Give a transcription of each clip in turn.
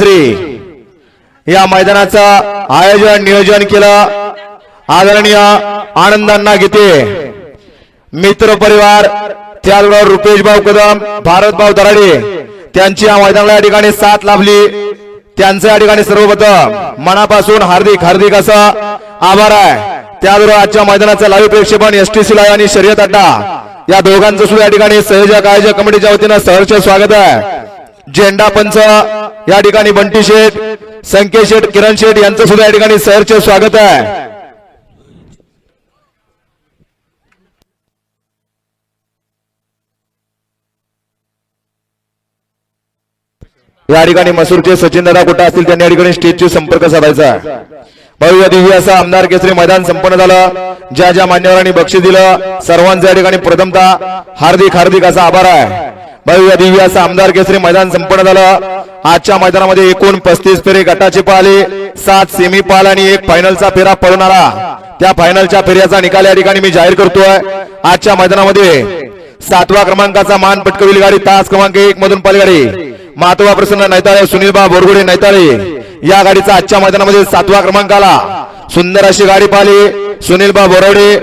केसरी या मैदानाचं आयोजन नियोजन केलं. आदरणीय आनंदांना गीते मित्र परिवार त्याचबरोबर रुपेश भाऊ कदम भारत भाऊ दराडे त्यांची या मैदानाला या ठिकाणी साथ लाभली. त्यांचं या ठिकाणी सर्वप्रथम मनापासून हार्दिक हार्दिक असं आभार आहे. त्याबरोबर आजच्या मैदानाचं लाईव्ह प्रेक्षेपण एस टी सी लाईव्ह आणि शर्यत अड्डा. या दोघांचं सुद्धा या ठिकाणी संयोजक आयोजक कमिटीच्या वतीनं सहर्ष स्वागत आहे. झेंडा पंच या ठिकाणी बंटी शेठ संकेत शेठ किरण शेठ यांचं सुद्धा या ठिकाणी सहरचे स्वागत आहे. या ठिकाणी मसूरचे सचिन दादा कुठे असतील त्यांनी या ठिकाणी स्टेजची संपर्क साधायचा. आहे. भव्य असं आमदार केसरी मैदान संपन्न झालं. ज्या ज्या मान्यवरांनी बक्षीस दिलं सर्वांचं या ठिकाणी प्रथमता हार्दिक हार्दिक असा आभार आहे. भव्य दिव्य असं आमदार केसरी मैदान संपन्न झालं. आजच्या मैदानामध्ये एकूण पस्तीस फेरे गटाचे पाहिले. सात सेमी पाल आणि एक फायनलचा फेरा पळणारा. त्या फायनलच्या फेऱ्याचा निकाल या ठिकाणी मी जाहीर करतोय. आजच्या मैदानामध्ये सातवा क्रमांकाचा मान पटकविल गाडी तास क्रमांक एक मधून पलगाडी मातोबा प्रसन्न नैताळे सुनीलबा बोरगुडे नैताळे. या गाडीचा आजच्या मैदानामध्ये सातवा क्रमांक आला सुंदर अशी गाडी पाहिली. सुनीलबा बोरवडे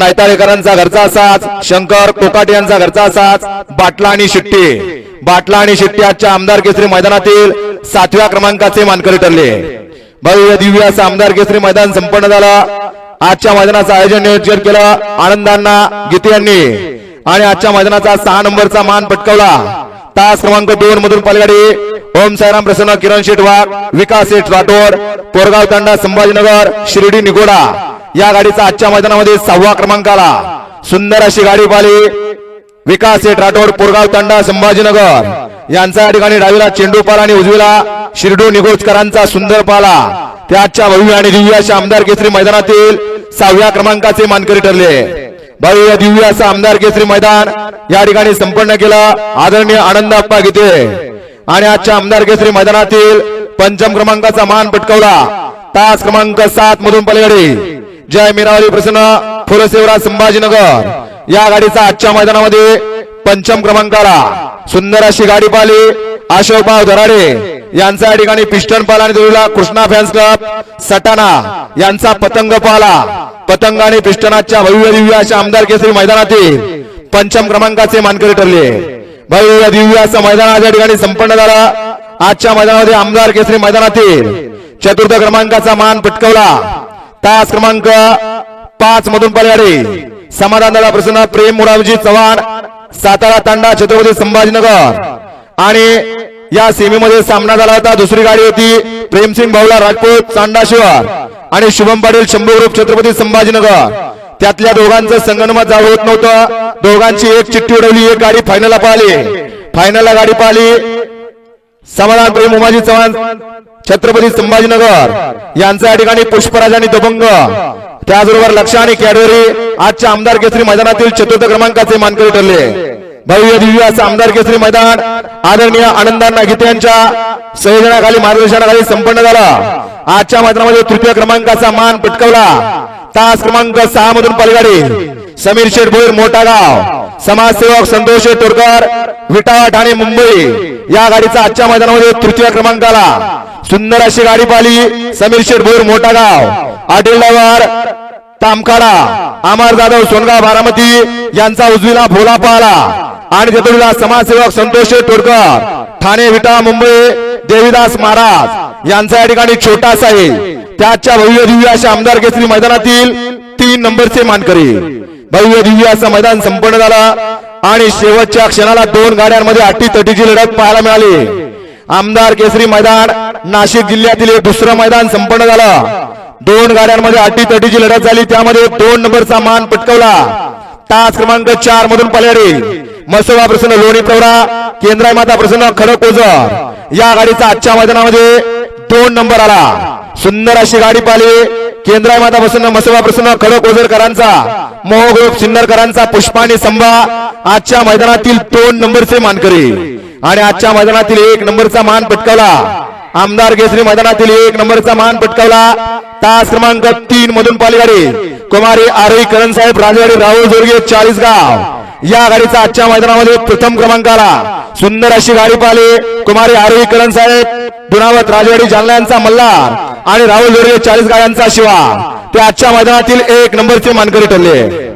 नैताळेकरांचा घरचा असाच शंकर कोकाटे यांचा घरचा असाच बाटला आणि शिट्टी. बाटला आणि शिट्टी आजच्या आमदार केसरी मैदानातील सातव्या क्रमांकाचे मानकरी ठरले. भव्य दिव्य असं आमदार केसरी मैदान संपन्न झालं. आजच्या मैदानाचं आयोजन नियोजन केलं आनंदांना गीते यांनी. आणि आजच्या मैदानाचा सहा नंबरचा मान पटकावला. तास क्रमांक दोन मधून पलगाडी. ओम साईराम प्रसन्न किरण शेठ वाघ विकास शेठ राठोड कोरगाव तांडा संभाजीनगर शिर्डी निगोडा. या गाडीचा आजच्या मैदानामध्ये सहावा क्रमांक आला सुंदर अशी गाडी पाहिली. विकास सेठ राठोड पोरगाव तांडा संभाजीनगर. यांचा या ठिकाणी डावीला चेंडू पाला आणि उजवीला शिरडू निगोजकरांचा सुंदर पाला. ते आजच्या भव्य आणि दिव्य अशा आमदार केसरी मैदानातील सहाव्या क्रमांकाचे मानकरी ठरले. भव्य दिव्य असं आमदार केसरी मैदान या ठिकाणी संपन्न केलं. आदरणीय आनंद आप्पा गीते. आणि आजच्या आमदार केसरी मैदानातील पंचम क्रमांकाचा मान पटकवला. तास क्रमांक सात मधून पलीकडे जय मीरावली प्रसन्न फुलसेवरा संभाजीनगर. या गाडीचा आजच्या मैदानामध्ये पंचम क्रमांकाला सुंदर अशी गाडी पाहिली. अशोकभाव धराडे यांचा या ठिकाणी पिस्टन पाला आणि जोडीला कृष्णा फॅन्स क्लब सटाणा यांचा पतंग पाला पतंग आणि पिस्टनाच्या भव्य दिव्य अशा आमदार केसरी मैदानातील पंचम क्रमांकाचे मानकरी ठरले. भव्य दिव्य असं मैदान या ठिकाणी संपन्न झाला. आजच्या मैदानामध्ये आमदार केसरी मैदानातील चतुर्थ क्रमांकाचा मान पटकवला. तास क्रमांक पाच मधून पलगाडी समाधान प्रसन्न प्रेम मुरावजी चव्हाण सातारा तांडा छत्रपती संभाजीनगर. आणि या सेमीमध्ये सामना झाला होता. दुसरी गाडी होती प्रेमसिंग भाऊला राजपूत चांडाशिवर आणि शुभम पाटील शंभू ग्रुप छत्रपती संभाजीनगर. त्यातल्या दोघांचं संगणमत जाऊ होत नव्हतं. दोघांची एक चिठ्ठी उडवली एक गाडी फायनलला पाहिली. फायनलला गाडी पाहिली. समाधान प्रेम उमाजी चव्हाण छत्रपती संभाजीनगर यांचा या ठिकाणी पुष्पराज आणि दबंग. त्याचबरोबर लक्ष आणि कॅडबरी आजच्या आमदार केसरी मैदानातील चतुर्थ क्रमांकाचे मानकरी ठरले. भव्य दिव्य असं आमदार केसरी मैदान आदरणीय आनंदांना गीते यांच्या संयोजनाखाली मार्गदर्शनाखाली संपन्न झालं. आजच्या मैदानामध्ये तृतीय क्रमांकाचा मान पटकवला. तास क्रमांक सहा मधून पलगाडी. समीर शेठ भोईर मोठा गाव. समाजसेवक संतोष तोडकर विटावा आणि मुंबई. या गाडीचा आजच्या मैदानामध्ये तृतीय क्रमांकाला सुंदर अशी गाडी पाली समीर शेठ भोर मोठा गाव. आडेलावर तामखाडा अमर जाधव सोनगाव बारामती यांचा उजवीला भोला पाहला आणि तेथुडीला समाजसेवक संतोष टोडकर ठाणे विटा मुंबई देवीदास महाराज यांचा या ठिकाणी छोटा साहेब त्याच्या भव्य दिव्य अशा आमदार केसरी मैदानातील तीन नंबरचे मानकरी. भव्य दिव्य असं मैदान संपन्न झालं. आणि शेवटच्या क्षणाला दोन गाड्यांमध्ये अटी तटीची लढत पाहायला मिळाली. आमदार केसरी मैदान नाशिक जिल्ह्यातील एक दुसरं मैदान संपन्न झालं. दोन गाड्यांमध्ये अटी तटीची लढत झाली. त्यामध्ये दोन नंबरचा मान पटकवला. तास क्रमांक चार मधून पल्याडी. मसोबा प्रसन्न लोणी प्रवरा केंद्राय माता प्रसन्न खडकोजर या गाडीचा आजच्या मैदानामध्ये दोन नंबर आला. सुंदर अशी गाडी पाहिली. केंद्राय माता प्रसन्न मसोबा प्रसन्न खडक ओझरकरांचा मोहग्रुप सिन्नरकरांचा पुष्पाने संभा आजच्या मैदानातील दोन नंबरचे मानकरी. आणि आजच्या मैदानातील एक नंबरचा मान पटकावला. आमदार केसरी मैदानातील एक नंबरचा मान पटकावला. तास क्रमांक तीन मधून पालगाडी. कुमारी आरोही करण साहेब राजवाडी राहुल जोरगे चाळीस गाव या गाडीचा आजच्या मैदानामध्ये प्रथम क्रमांक आला. सुंदर अशी गाडी पाहिली. कुमारी आरोही करण साहेब दुनावत राजवाडी जालना यांचा मल्हार. आणि राहुल जोडगे चाळीस गाड्यांचा शिवा. ते आजच्या मैदानातील एक नंबरचे मानकरी ठरले.